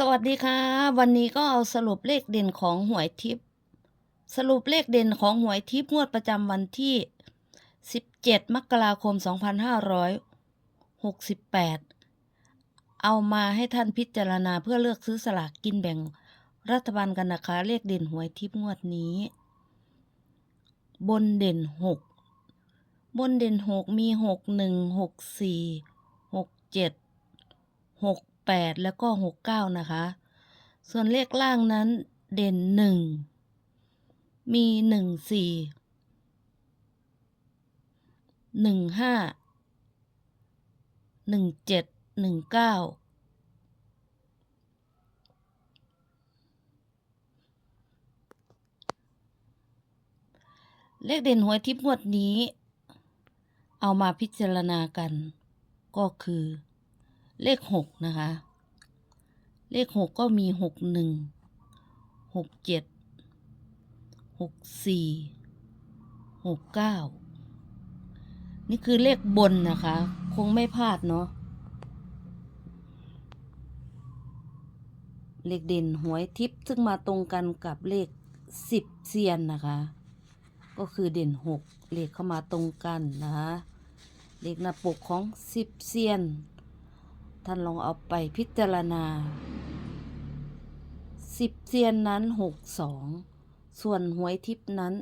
สวัสดีค่ะ วันนี้ก็เอาสรุปเลขเด่นของหวยทิพย์สรุปเลขเด่นของหวยทิพย์งวดประจำวันที่ 17 มกราคม 2568 เอามาให้ท่านพิจารณาเพื่อเลือกซื้อสลากกินแบ่งรัฐบาลกันนะคะ เลขเด่นหวยทิพย์งวดนี้ บนเด่น 6 บนเด่น 6 มี 6 1 6 4 6 7 6 8 แล้วก็ 69 นะคะ ส่วนเลขล่างนั้นเด่น 1 มี 1 4 1 5 1 7 1 9 เลขเด่นหวยทิพย์งวดนี้ เอามาพิจารณากัน ก็คือ เลขหกนะคะ เลขหกก็มีหกหนึ่งหกเจ็ดหกสี่หกเก้านี่คือเลขบนนะคะ คงไม่พลาดเนาะเลขเด่นหวยทิพย์ซึ่งมาตรงกันกับเลขสิบเซียนนะคะ ก็คือเด่นหกเลขเข้ามาตรงกันนะคะ เลขหน้าปกของสิบเซียน ท่านลองเอาไปพิจารณาสิบเซียนนั้นหกสองส่วนหวยทิพนั้น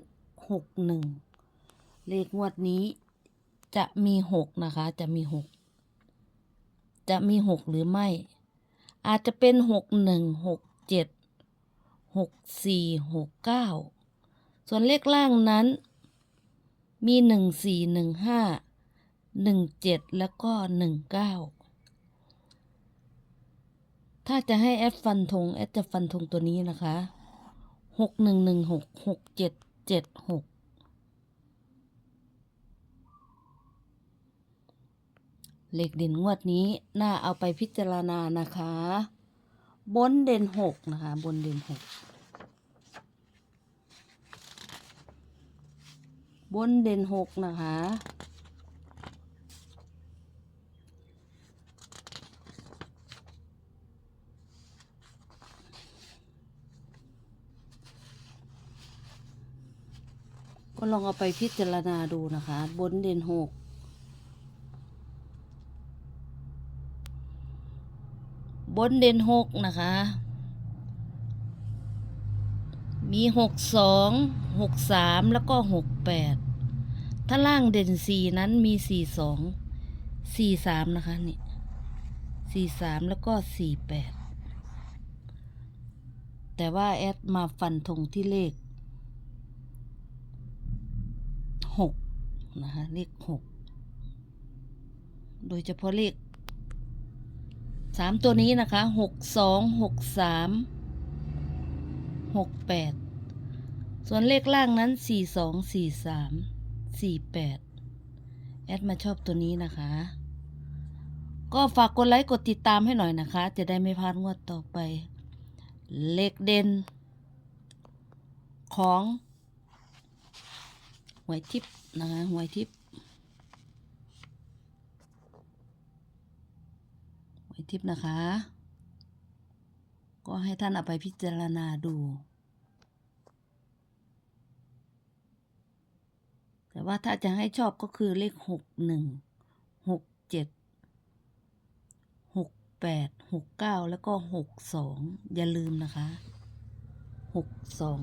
หกหนึ่งเลขงวดนี้จะมีหกนะคะ จะมีหกจะมีหกหรือไม่ อาจจะเป็นหกหนึ่งหกเจ็ดหกสี่หกเก้าส่วนเลขล่างนั้น มีหนึ่งสี่หนึ่งห้าหนึ่งเจ็ดแล้วก็หนึ่งเก้า ถ้าจะให้แอดฟันธงแอดจะฟันธงตัวนี้นะคะหกหนึ่งหนึ่งหกหกเจ็ดเจ็ดหกเลขเด่นงวดนี้น่าเอาไปพิจารณานะคะ บนเด่นหกนะคะ บนเด่นหกบนเด่นหกนะคะ ก็ลองเอาไปพิจารณาดูนะคะ บนเด่นหกบนเด่นหกนะคะ มีหกสองหกสามแล้วก็หกแปดถ้าล่างเด่นสี่นั้นมีสี่สองสี่สามนะคะนี่สี่สามแล้วก็สี่แปดแต่ว่าแอดมาฟันธงที่เลข หกนะคะเลขหกโดยเฉพาะเลขสามตัวนี้นะคะหกสองหกสามหกแปดส่วนเลขล่างนั้นสี่สองสี่สามสี่แปดแอดมาชอบตัวนี้นะคะ ก็ฝากกดไลค์กดติดตามให้หน่อยนะคะ จะได้ไม่พลาดงวดต่อไป เลขเด่นของ หวยทิพนะคะหวยทิพหวยทิพนะคะ ก็ให้ท่านเอาไปพิจารณาดูแต่ว่าถ้าจะให้ชอบก็คือเลขหกหนึ่งหกเจ็ดหกแปดหกเก้าแล้วก็หกสองอย่าลืมนะคะหกสอง